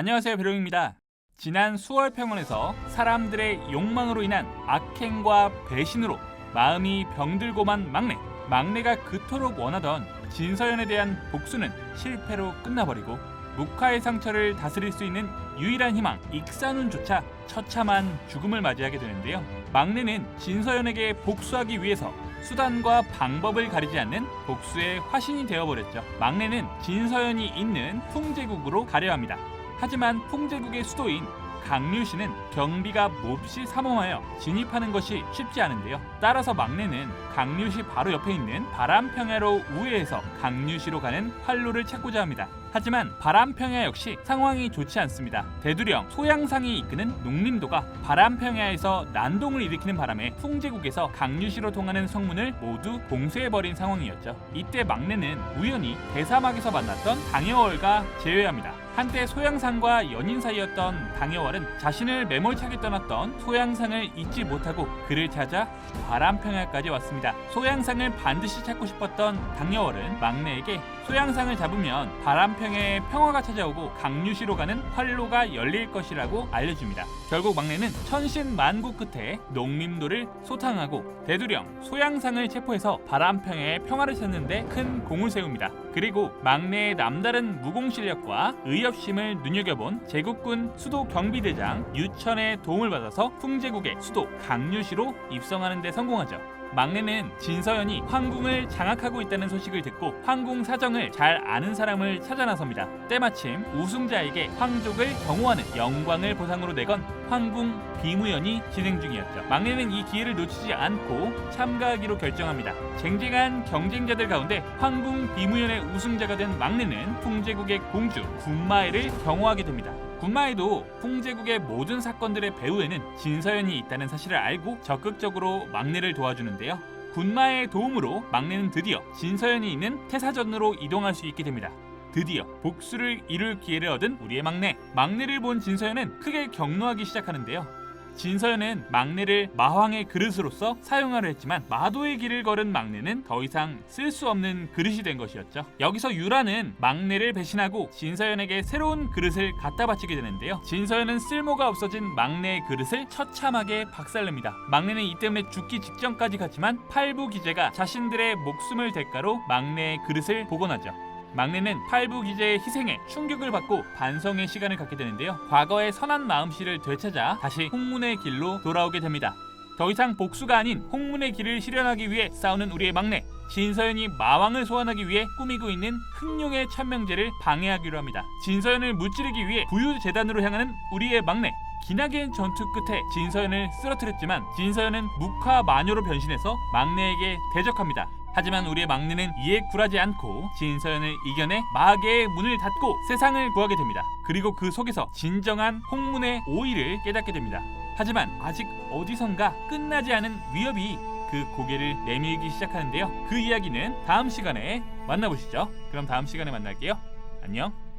안녕하세요 배롱입니다. 지난 수월 평원에서 사람들의 욕망으로 인한 악행과 배신으로 마음이 병들고만 막내 막내가 그토록 원하던 진서연에 대한 복수는 실패로 끝나버리고 묵화의 상처를 다스릴 수 있는 유일한 희망 익산운조차 처참한 죽음을 맞이하게 되는데요. 막내는 진서연에게 복수하기 위해서 수단과 방법을 가리지 않는 복수의 화신이 되어버렸죠. 막내는 진서연이 있는 풍제국으로 가려 합니다. 하지만 풍제국의 수도인 강류시는 경비가 몹시 삼엄하여 진입하는 것이 쉽지 않은데요. 따라서 막내는 강류시 바로 옆에 있는 바람평야로 우회해서 강류시로 가는 활로를 찾고자 합니다. 하지만 바람평야 역시 상황이 좋지 않습니다. 대두령 소양상이 이끄는 농림도가 바람평야에서 난동을 일으키는 바람에 풍제국에서 강류시로 통하는 성문을 모두 봉쇄해버린 상황이었죠. 이때 막내는 우연히 대사막에서 만났던 당여월과 재회합니다. 한때 소양상과 연인 사이였던 당여월은 자신을 매몰차게 떠났던 소양상을 잊지 못하고 그를 찾아 바람평야까지 왔습니다. 소양상을 반드시 찾고 싶었던 당여월은 막내에게 소양상을 잡으면 바람 평야에 평화가 찾아오고 강류시로 가는 활로가 열릴 것이라고 알려줍니다. 결국 막내는 천신만고 끝에 농림도를 소탕하고 대두령 소양상을 체포해서 바람평야의 평화를 찾는데 큰 공을 세웁니다. 그리고 막내의 남다른 무공 실력과 의협심을 눈여겨본 제국군 수도 경비대장 유천의 도움을 받아서 풍제국의 수도 강류시로 입성하는 데 성공하죠. 막내는 진서연이 황궁을 장악하고 있다는 소식을 듣고 황궁 사정을 잘 아는 사람을 찾아 나섭니다. 때마침 우승자에게 황족을 경호하는 영광을 보상으로 내건 황궁 비무연이 진행 중이었죠. 막내는 이 기회를 놓치지 않고 참가하기로 결정합니다. 쟁쟁한 경쟁자들 가운데 황궁 비무연의 우승자가 된 막내는 풍제국의 공주 군마애를 경호하게 됩니다. 군마에도 풍제국의 모든 사건들의 배후에는 진서연이 있다는 사실을 알고 적극적으로 막내를 도와주는데요. 군마의 도움으로 막내는 드디어 진서연이 있는 태사전으로 이동할 수 있게 됩니다. 드디어 복수를 이룰 기회를 얻은 우리의 막내. 막내를 본 진서연은 크게 경노하기 시작하는데요. 진서연은 막내를 마황의 그릇으로서 사용하려 했지만 마도의 길을 걸은 막내는 더 이상 쓸 수 없는 그릇이 된 것이었죠. 여기서 유라는 막내를 배신하고 진서연에게 새로운 그릇을 갖다 바치게 되는데요. 진서연은 쓸모가 없어진 막내의 그릇을 처참하게 박살냅니다. 막내는 이 때문에 죽기 직전까지 갔지만 팔부 기제가 자신들의 목숨을 대가로 막내의 그릇을 복원하죠. 막내는 팔부 기제의 희생에 충격을 받고 반성의 시간을 갖게 되는데요. 과거의 선한 마음씨를 되찾아 다시 홍문의 길로 돌아오게 됩니다. 더 이상 복수가 아닌 홍문의 길을 실현하기 위해 싸우는 우리의 막내 진서연이 마왕을 소환하기 위해 꾸미고 있는 흑룡의 천명제를 방해하기로 합니다. 진서연을 무찌르기 위해 부유재단으로 향하는 우리의 막내 기나긴 전투 끝에 진서연을 쓰러뜨렸지만 진서연은 묵화 마녀로 변신해서 막내에게 대적합니다. 하지만 우리의 막내는 이에 굴하지 않고 진서연을 이겨내 마계의 문을 닫고 세상을 구하게 됩니다. 그리고 그 속에서 진정한 홍문의 오이를 깨닫게 됩니다. 하지만 아직 어디선가 끝나지 않은 위협이 그 고개를 내밀기 시작하는데요. 그 이야기는 다음 시간에 만나보시죠. 그럼 다음 시간에 만날게요. 안녕.